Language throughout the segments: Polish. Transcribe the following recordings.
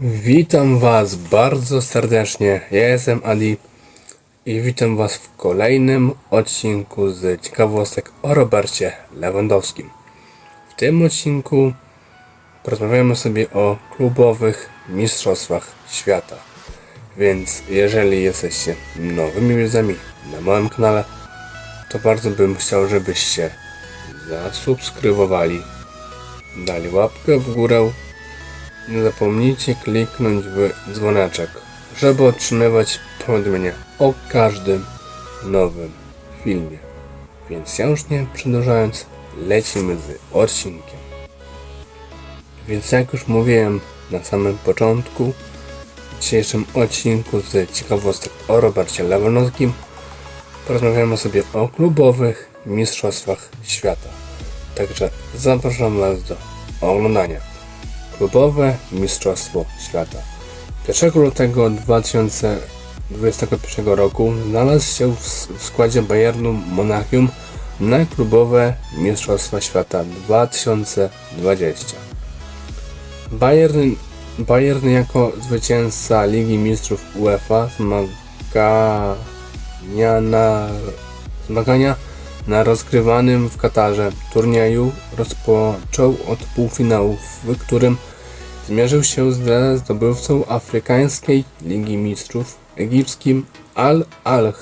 Witam Was bardzo serdecznie. Ja jestem Adi i witam Was w kolejnym odcinku z ciekawostek o Robercie Lewandowskim. W tym odcinku porozmawiamy sobie o klubowych mistrzostwach świata. Więc jeżeli jesteście nowymi widzami na moim kanale, to bardzo bym chciał, żebyście zasubskrybowali, dali łapkę w górę nie zapomnijcie kliknąć w dzwoneczek, żeby otrzymywać powiadomienia o każdym nowym filmie. Więc ja już nie przedłużając, lecimy z odcinkiem. Więc jak już mówiłem na samym początku, dzisiejszym odcinku z ciekawostek o Robercie Lewandowskim porozmawiamy sobie o klubowych mistrzostwach świata. Także zapraszam Was do oglądania klubowe Mistrzostwo Świata. 1 lutego 2021 roku znalazł się w, składzie Bayernu Monachium na klubowe Mistrzostwa Świata 2020. Bayern, Bayern jako zwycięzca Ligi Mistrzów UEFA zmagania na, zmagania na rozgrywanym w Katarze turnieju rozpoczął od półfinału, w którym zmierzył się ze zdobywcą afrykańskiej Ligi Mistrzów egipskim Al-Ahl.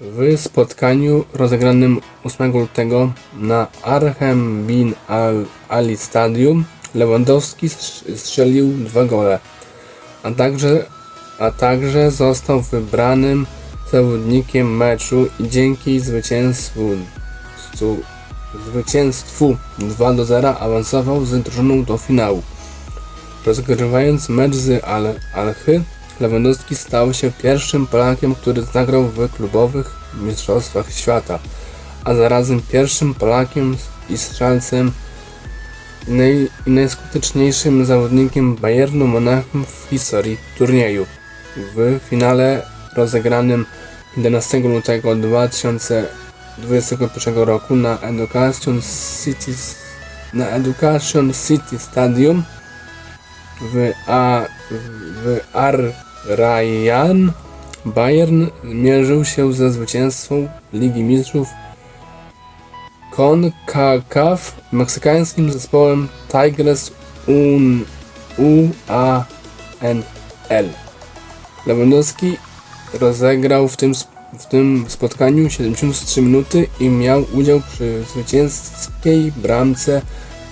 W spotkaniu rozegranym 8 lutego na Arhem bin Al-Ali Stadium Lewandowski strzelił dwa gole, a także, a także został wybranym zawodnikiem meczu i dzięki zwycięstwu, stu, zwycięstwu 2 do 0 awansował z drużyną do finału. Rozgrywając mecz z Al Alchy, Lewandowski stał się pierwszym Polakiem, który zagrał w klubowych mistrzostwach świata, a zarazem pierwszym Polakiem i strzelcem naj, najskuteczniejszym zawodnikiem Bayernu Monachium w historii turnieju. W finale rozegranym 11 lutego 2021 roku na Education City, na Education City Stadium w, A, w Ar Ryan Bayern mierzył się ze zwycięstwą Ligi Mistrzów CONCACAF meksykańskim zespołem Tigres UANL. Lewandowski rozegrał w tym, w tym spotkaniu 73 minuty i miał udział przy zwycięskiej bramce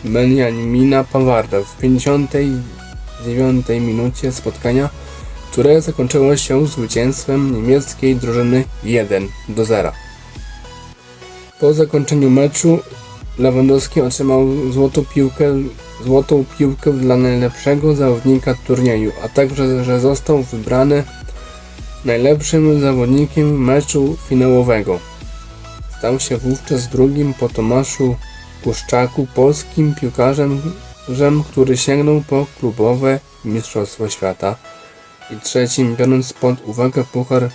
Benjamina Pawarda w 59 minucie spotkania, które zakończyło się zwycięstwem niemieckiej drużyny 1 do 0. Po zakończeniu meczu Lewandowski otrzymał złotą piłkę, złotą piłkę dla najlepszego zawodnika turnieju, a także, że został wybrany najlepszym zawodnikiem meczu finałowego. Stał się wówczas drugim po Tomaszu Puszczaku polskim piłkarzem, który sięgnął po klubowe Mistrzostwo Świata i trzecim biorąc pod uwagę puchar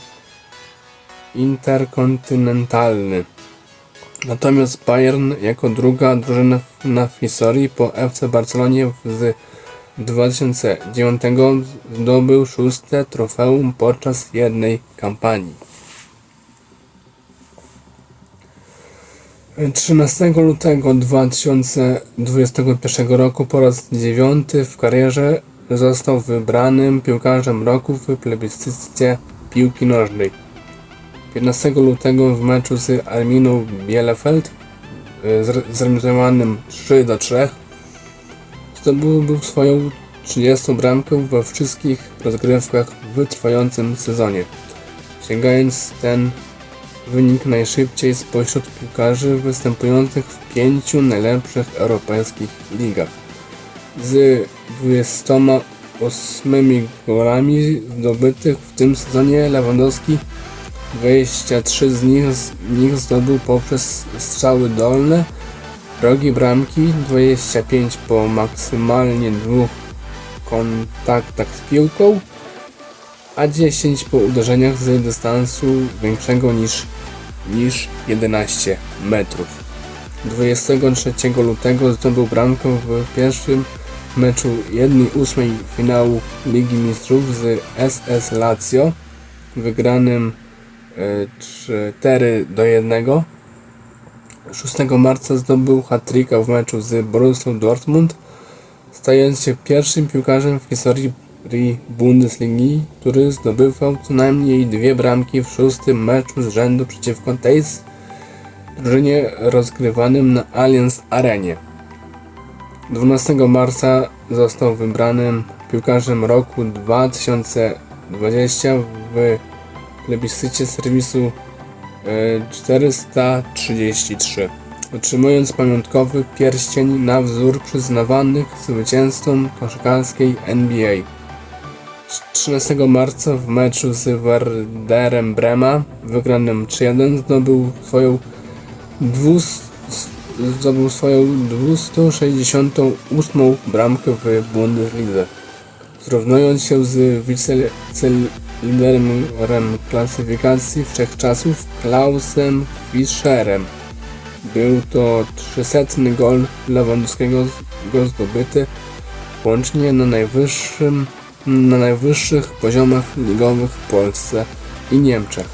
interkontynentalny. Natomiast Bayern jako druga drużyna na historii po FC Barcelonie z 2009 zdobył szóste trofeum podczas jednej kampanii. 13 lutego 2021 roku po raz dziewiąty w karierze został wybranym piłkarzem roku w plebiscycie piłki nożnej. 15 lutego w meczu z Arminą Bielefeld zremizowanym 3 do 3 Zdobył swoją 30 bramkę we wszystkich rozgrywkach w trwającym sezonie, sięgając ten wynik najszybciej spośród piłkarzy występujących w pięciu najlepszych europejskich ligach. Z 28 golami zdobytych w tym sezonie Lewandowski 23 z nich, z nich zdobył poprzez strzały dolne, Rogi bramki 25 po maksymalnie dwóch kontaktach z piłką a 10 po uderzeniach z dystansu większego niż, niż 11 metrów. 23 lutego zdobył bramkę w pierwszym meczu 1-8 finału Ligi Mistrzów z SS Lazio, wygranym 4 do 1. 6 marca zdobył hat-tricka w meczu z Borussią Dortmund, stając się pierwszym piłkarzem w historii Bundesligi, który zdobywał co najmniej dwie bramki w szóstym meczu z rzędu przeciwko tej drużynie rozgrywanym na Allianz Arenie. 12 marca został wybranym piłkarzem roku 2020 w plebiscycie serwisu e, 433, otrzymując pamiątkowy pierścień na wzór przyznawanych zwycięzcom koszykarskiej NBA. 13 marca w meczu z Werderem Brema, wygranym 3-1, zdobył swoją 200, zdobył swoją 268 bramkę w Bundeslidze, zrównując się z wiceliderem klasyfikacji wszechczasów Klausem Fischerem. Był to 300 gol Lewandowskiego go zdobyty łącznie na najwyższym na najwyższych poziomach ligowych w Polsce i Niemczech.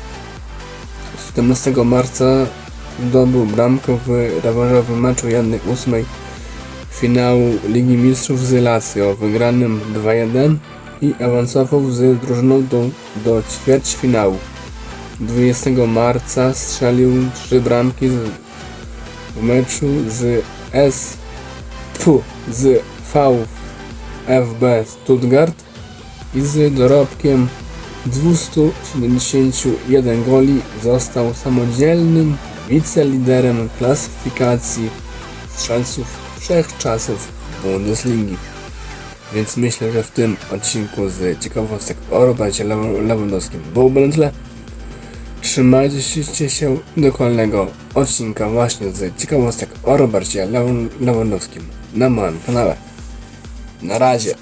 17 marca zdobył bramkę w rewanżowym meczu 1-8 finału Ligi Mistrzów z Lazio, wygranym 2-1 i awansował z drużyną do, do ćwierćfinału. 20 marca strzelił trzy bramki z, w meczu z S tfu, z VfB Stuttgart i z dorobkiem 271 goli został samodzielnym wiceliderem klasyfikacji strzelców wszechczasów Bundesligi. Więc myślę, że w tym odcinku z ciekawostek o Robercie Lew- Lewandowskim było na tyle. Trzymajcie się do kolejnego odcinka właśnie z ciekawostek o Robercie Lew- Lewandowskim na moim kanale. Na razie.